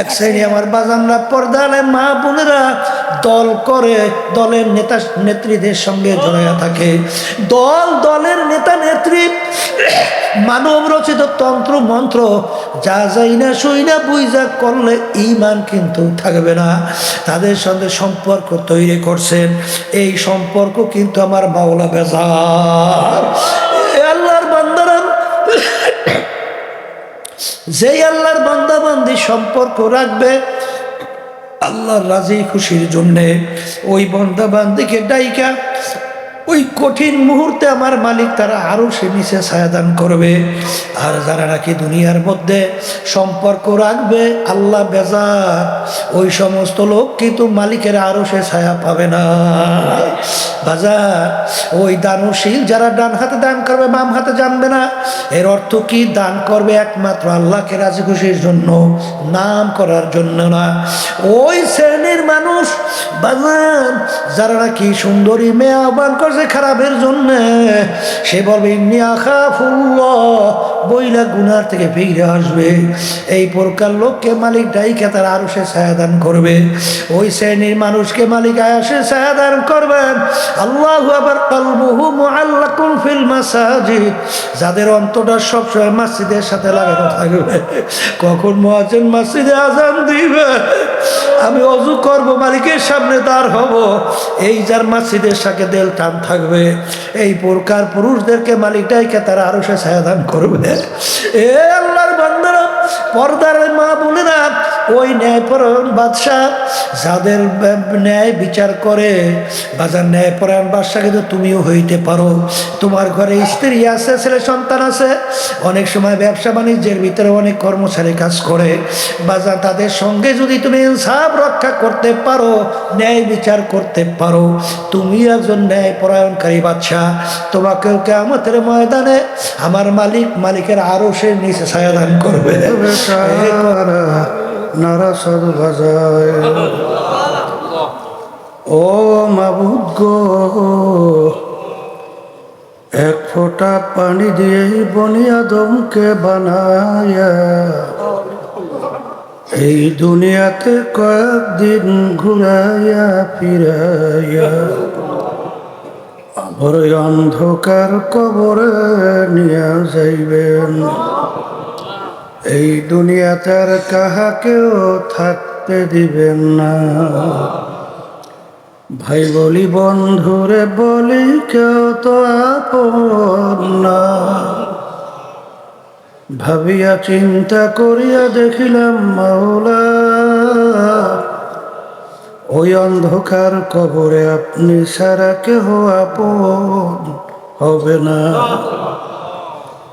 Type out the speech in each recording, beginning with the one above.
এক শ্রেণি আমার বাজানরা পর্দালে মা বোনেরা দল করে দলের নেতা নেত্রীদের সঙ্গে জড়াইয়া থাকে। দল, দলের নেতা নেত্রী, মানব রচিত তন্ত্র, মন্ত্র, যা যাই না সই না বুঝা করলে ইমান কিন্তু থাকবে না। তাদের সঙ্গে সম্পর্ক তৈরি করছেন। এই সম্পর্ক কিন্তু আমার মাওলা বেজার। আল্লাহর যেই আল্লাহর বান্দাবান্দি সম্পর্ক রাখবে আল্লাহর রাজি খুশির জন্যে ওই বন্দাবান্দিকে ডাইকা ওই কঠিন মুহূর্তে আমার মালিক তারা আরও সে নিচে ছায়াদান করবে। আর যারা নাকি দুনিয়ার মধ্যে সম্পর্ক রাখবে, আল্লাহ বেজার, ওই সমস্ত লোক কিন্তু মালিকের আরও সে ছায়া পাবে না। বাজার, ওই দানশীল যারা ডান হাতে দান করবে, বাম হাতে জানবে না, এর অর্থ কি? দান করবে একমাত্র আল্লাহকে রাজি খুশির জন্য, নাম করার জন্য না। ওই শ্রেণির মানুষ বাজান যারা নাকি সুন্দরী মেয়ে আহ্বান করছে খারাপের জন্য সে বলবে, ইন্নি আখা বইলা গুনার থেকে ফিরে আসবে। এই প্রকার লোককে মালিক ডাইকে তার আরও সে ছায়াদান করবে। ওই শ্রেণির মানুষকে মালিক আয়াসে ছায়াদান করবেন আল্লাহ আবার যাদের অন্তটা সবসময় মসজিদের সাথে লাগানো থাকবে। কখন মহাজন মসজিদে আজান দিবে? আমি অজু করব, মালিকের সামনে দাঁড় হব। এই যার মসজিদের সাথে দেল টান থাকবে। এই প্রকার পুরুষদেরকে মালিক ডাইকে তারা আরও সে ছায়াদান করবে। এ আল্লাহর বান্দারা পর্দার মা বোনেরা, ওই ন্যায়পরায়ণ বাদশাহ যাদের ন্যায় বিচার করে বা বাজার ন্যায়পরায়ণ বাদশাহ কিন্তু তুমিও হইতে পারো। তোমার ঘরে স্ত্রী আছে, ছেলে সন্তান আছে, অনেক সময় ব্যবসা বাণিজ্যের ভিতরে অনেক কর্মচারী কাজ করে। বাজার তাদের সঙ্গে যদি তুমি ইনসাফ রক্ষা করতে পারো, ন্যায় বিচার করতে পারো, তুমি একজন ন্যায় পরায়ণকারী বাচ্চা তোমাকেও কেমতের ময়দানে আমার মালিক, মালিকের আরও সে নিচে ছায়াদান করবে। বেচারা নারা ও মাবুদ এক ফোঁটা পানি দিয়ে বনিয়াদমকে বানায়া। এই দুনিয়াতে কয়েকদিন ঘুরাইয়া ফিরাইয়া। আবার অন্ধকার কবরে নিয়ে যাইবেন। এই দুনিয়াতে আর কাহাকেও থাকতে দিবেন না। ভাই বলি বন্ধুরে বলি, কেউ তো আপন না। ভাবিয়া চিন্তা করিয়া দেখিলাম, মাওলা, ওই অন্ধকার কবরে আপনি সারা কেহ আপন হবে না।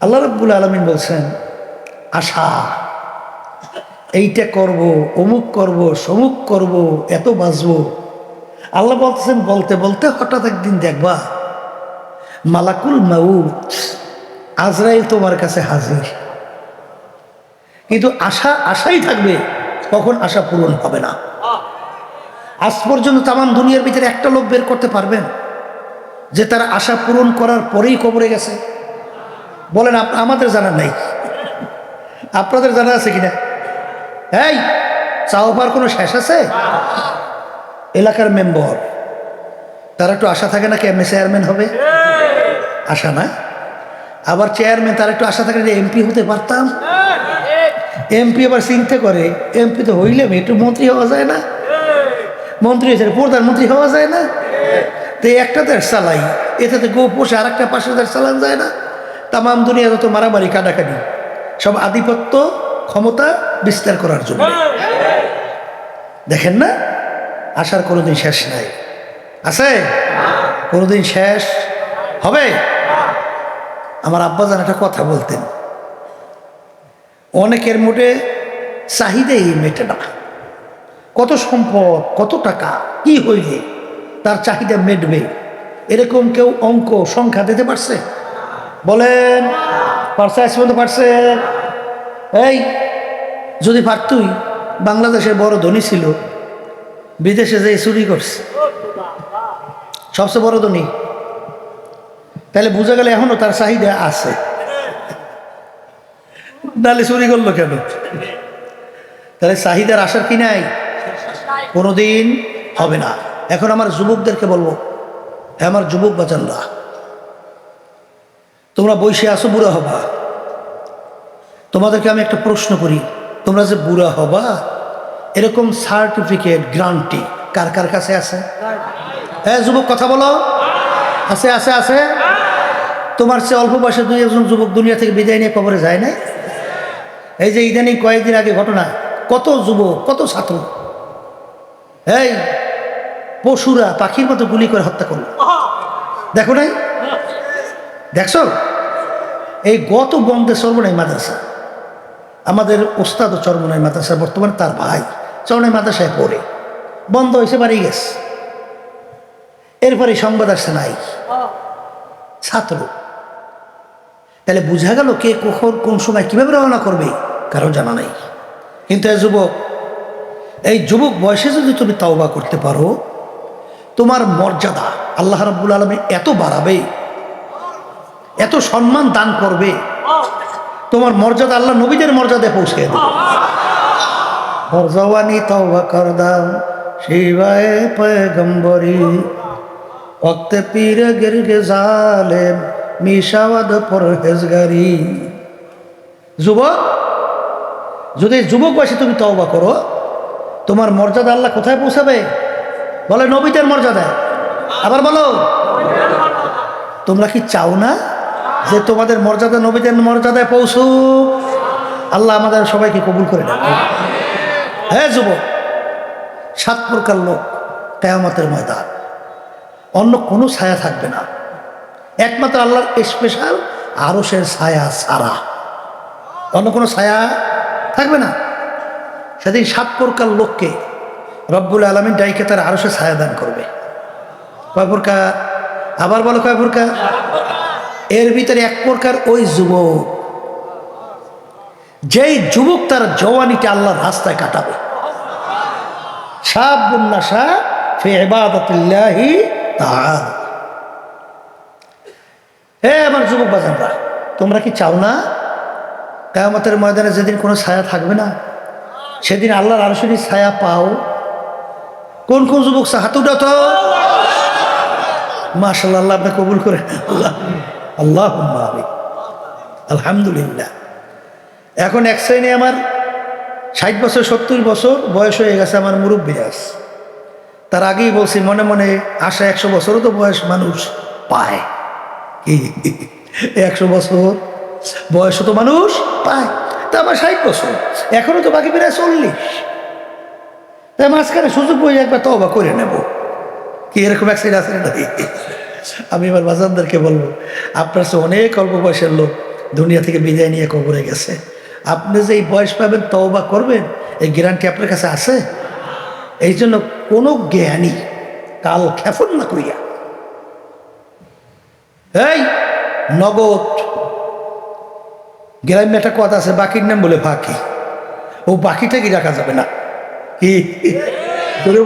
আল্লাহ রব্বুল আলামিন বলছেন, আশা, এইটা করব, অমুক করব, সমুক করব, এত বাঁচবো আল্লাহ বলতেছেন, বলতে বলতে হঠাৎ একদিন দেখবা, মালাকুল মাউত আজরাইল তোমার কাছে হাজির। কিন্তু আশা, আশাই থাকবে, কখন আশা পূরণ হবে না। আজ পর্যন্ত তাম দুনিয়ার ভিতরে একটা লোক বের করতে পারবেন যে তার আশা পূরণ করার পরেই কবরে গেছে। বলেন আমাদের জানা নাই। আপনাদের জানা আছে কিনা? এই চাওয়ার কোনো শেষ আছে? এলাকার মেম্বার, তারা একটু আশা থাকে না কি এমএ চেয়ারম্যান হবে? আশা না? আবার চেয়ারম্যান, তার একটু আশা থাকে যে এমপি হতে পারতাম? এমপি আবার চিন্তা করে, এমপি তো হইলে একটু মন্ত্রী হওয়া যায় না? মন্ত্রী হয়েছে প্রধানমন্ত্রী হওয়া যায় না? তো একটা দেশ চালাই তো গো পোষে আর একটা পাশে দেশ চালান যায় না? তামাম দুনিয়া যত মারামারি কাটাকাটি সব আধিপত্য, ক্ষমতা বিস্তার করার জন্য। দেখেন না? আসার কোনোদিন শেষ নাই। আছে? কোনোদিন শেষ হবে? আমার আব্বা আব্বাজান একটা কথা বলতেন। অনেকের মোটে চাহিদাই মেটে না। কত সম্পদ, কত টাকা, কি হইলে তার চাহিদা মেটবে। এরকম কেউ অঙ্ক, সংখ্যা দিতে পারছে? বলেন, পারছে আজ পারছে? এই, যদি পারতুই বাংলাদেশের বড় ধনী ছিল, বিদেশে যে চুরি করছে, সবচেয়ে বড় ধনী। তাহলে বোঝা গেলে এখনও তার চাহিদা আছে। নাহলে চুরি করল কেন? তাহলে চাহিদার আসার কি নাই? কোনোদিন হবে না। এখন আমার যুবকদেরকে বলব, হে আমার যুবক বাচানরা তোমরা বসে আসো বুড়া হবা। তোমাদেরকে আমি একটা প্রশ্ন করি, তোমরা যে বুড়া হবা, এরকম সার্টিফিকেট, গ্রান্টি কার কার কাছে আছে? হ্যাঁ যুবক কথা বলো। আছে আছে আছে। তোমার সে অল্প বয়সে দুই একজন যুবক দুনিয়া থেকে বিদায় নিয়ে কবরে যায় না এই যে ইদানিং কয়েকদিন আগে ঘটনা, কত যুবক, কত ছাত্র এই পশুরা পাখির মতো গুলি করে হত্যা করল। দেখো নাই? দেখছ? এই গত বন্ধে চর্মনাই মাদ্রাসা। আমাদের ওস্তাদ চর্মনাই মাদ্রাসা বর্তমানে তার ভাই চরনাই মাদ্রাসায় পড়ে। বন্ধ হয়েছে বাড়ি গেছে। এরপরে সংবাদ আসছে নাই। ছাত্র। তাহলে বোঝা গেল কে কখন কোন সময় কীভাবে রওনা করবে কারও জানা নাই। কিন্তু যুবক এই যুবক বয়সে যদি তুমি তাওবা করতে পারো, তোমার মর্যাদা আল্লাহ রাব্বুল আলমী এত বাড়াবে, এত সম্মান দান করবে, তোমার মর্যাদা আল্লাহ নবীদের মর্যাদায় পৌঁছে দেবে। জওয়ানি তওবা করদাম শিবায় পয়গম্বরি ওক্তে পীর গিরগে জালেম, মিশাওয়াদ পরহেজগারি। যুবক, যদি যুবক বয়সে তুমি তওবা করো তোমার মর্যাদা আল্লাহ কোথায় পৌঁছাবে? বলে নবীদের মর্যাদায় আবার বলো। তোমরা কি চাও না যে তোমাদের মর্যাদা নবীদের মর্যাদায় পৌঁছু আল্লাহ আমাদের সবাইকে কবুল করে নেন হ্যাঁ যুবক, সাত প্রকার লোক কেয়ামতের ময়দান। অন্য কোনো ছায়া থাকবে না। একমাত্র আল্লাহর স্পেশাল আরসের ছায়া সারা অন্য কোনো ছায়া থাকবে না? সেদিন সাত প্রকার লোককে রব্বুল আলমিন ডাইকে তার আরসে ছায়া দান করবে। কয় প্রকার? আবার বলো কয় প্রকার? এর ভিতরে এক প্রকার ওই যুবক। যেই যুবক তার জওয়ানিকে আল্লাহর রাস্তায় কাটাবে। সাবুন্নাসা ফি ইবাদাতিল্লাহি তাআলা। হে আমার যুবক বাজানরা, তোমরা কি চাও না? কেয়ামতের ময়দানে যেদিন কোনো ছায়া থাকবে না সেদিন আল্লাহর আরশনি ছায়া পাও। কোন কোন যুবক হাত উঠা তো মাশাল্লাহ আল্লাহ আপনি কবুল করে। আল্লাহ আল্লাহ আলহামদুলিল্লাহ। এখন এক শ্রেণি আমার, ষাট বছর, সত্তর বছর বয়স হয়ে গেছে আমার মুরব্বী আস তার আগেই বলছি, মনে মনে আশা একশো বছরও তো বয়স মানুষ পায়। কি? একশো বছর বয়স তো মানুষ পায়। তা আমার ষাট বছর। এখনও তো বাকি প্রায় চল্লিশ। তাই মাঝখানে সুযোগ বই একবার তবা করে নেব। কি এরকম সাইড আছে নাকি আমি এবার বাজারদারকে বলব, আপনার সে অনেক অল্প বয়সের লোক দুনিয়া থেকে বিদায় নিয়ে কবরে গেছে। আপনি যে এই বয়স পাবেন, তওবা করবেন, এই গ্যারান্টি আপনার কাছে আছে? এই জন্য কোনো জ্ঞানী কাল খেফন না করিয়া। এই, নগদ গ্রামে একটা কথা আছে, বাকির নাম বলে বাকি। ও বাকিটা কি রাখা যাবে না? কি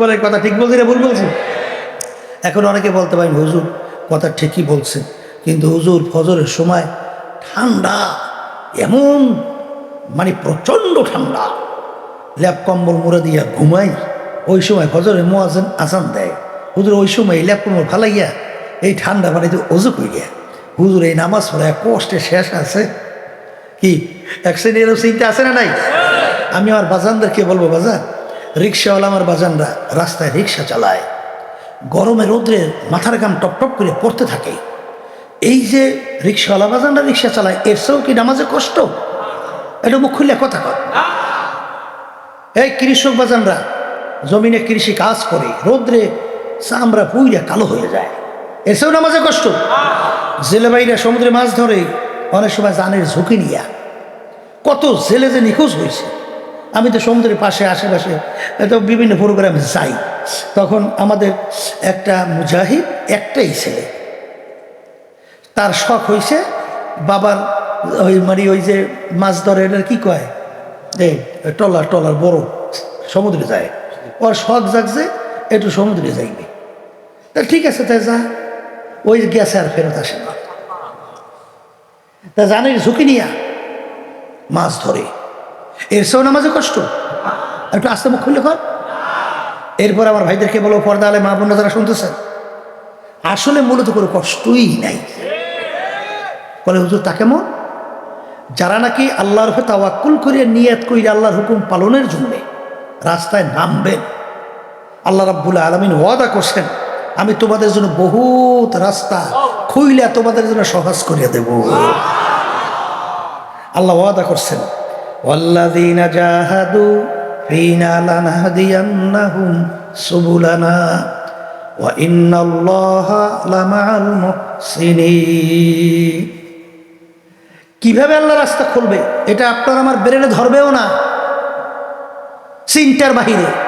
বলে কথা ঠিক বলছি না ভুল বলছি? এখন অনেকে বলতে পারেন, হুজুর, কথা ঠিকই বলছেন কিন্তু হুজুর, ফজরের সময় ঠান্ডা, এমন মানে প্রচণ্ড ঠান্ডা। ল্যাপ কম্বল মুড়ে দিয়া ঘুমাই, ওই সময় ফজরে মোয়াজেন আসান দেয়। হুজুর, ওই সময় ল্যাপ কম্বল ফালাইয়া এই ঠান্ডা মানে পানিতে অজু করিয়া হুজুর, এই নামাজ পড়ে কষ্টে শেষ আছে। কি? এক শ্রেণির চিন্তা আছে না নাই? আমি আমার বাজানদেরকে বলব, বাজান, রিক্সাওয়ালা আমার বাজানরা রাস্তায় রিক্সা চালায়। গরমে রোদ্রে মাথার গাম টপ টপ করে পড়তে থাকে। এই যে রিক্সাওয়ালা বাজানরা রিক্সা চালায়, এর চেয়েও কি নামাজে কষ্ট? এটা মুখ খুললে কথা কর এই কৃষক বাজানরা, জমিনে কৃষি কাজ করে, রোদ্রে চামড়া পুইরা কালো হয়ে যায়। এসেও নামাজে কষ্ট। জেলেবাইরা সমুদ্রে মাছ ধরে, অনেক সময় জানের ঝুঁকি নিয়া কত ছেলে যে নিখোঁজ হয়েছে। আমি তো সমুদ্রের পাশে, আশেপাশে তো বিভিন্ন প্রোগ্রামে যাই। তখন আমাদের একটা মুজাহিদ, একটাই ছেলে। তার শখ হয়েছে বাবার ওই মানে ওই যে মাছ ধরে, এটার কি কয়? এই টলার টলার বড়, সমুদ্রে যায়। ওর শখ জাগছে একটু সমুদ্রে যাইবে। তা ঠিক আছে তাই যা। ওই গেছে আর ফেরত আসে না। তা জানে ঝুঁকি নিয়া। মাছ ধরে। এর সেও নামাজে কষ্ট। আর একটু আস্তে মুখ খুললে কর। এরপর আমার ভাইদেরকে বলো, পর্দা আলে মা বোনরা যারা শুনতেছেন, আসলে মূলত কোনো কষ্টই নাই। বলে, হুজুর, তা কেমন? যারা নাকি আল্লাহর উপর তাওয়াক্কুল করিয়া নিয়ত করিয়া আল্লাহর হুকুম পালনের জন্যে রাস্তায় নামবেন, আল্লাহ রাব্বুল আলমিন ওয়াদা করছেন, আমি তোমাদের জন্য বহুত রাস্তা খুইলা তোমাদের জন্য সহজ করিয়া দেব। আল্লাহ ওয়াদা করছেন ওয়াল্লাদিনা জাহাদু ফিনা লানাহদিয়ান্নাহুম সুবুলানা, ওয়া ইন্নাল্লাহা লামাআল মুহসিনিন. কীভাবে আল্লাহ রাস্তা খুলবে? এটা আপনার আমার ব্রেনে ধরবেও না। চিন্তার বাহিরে।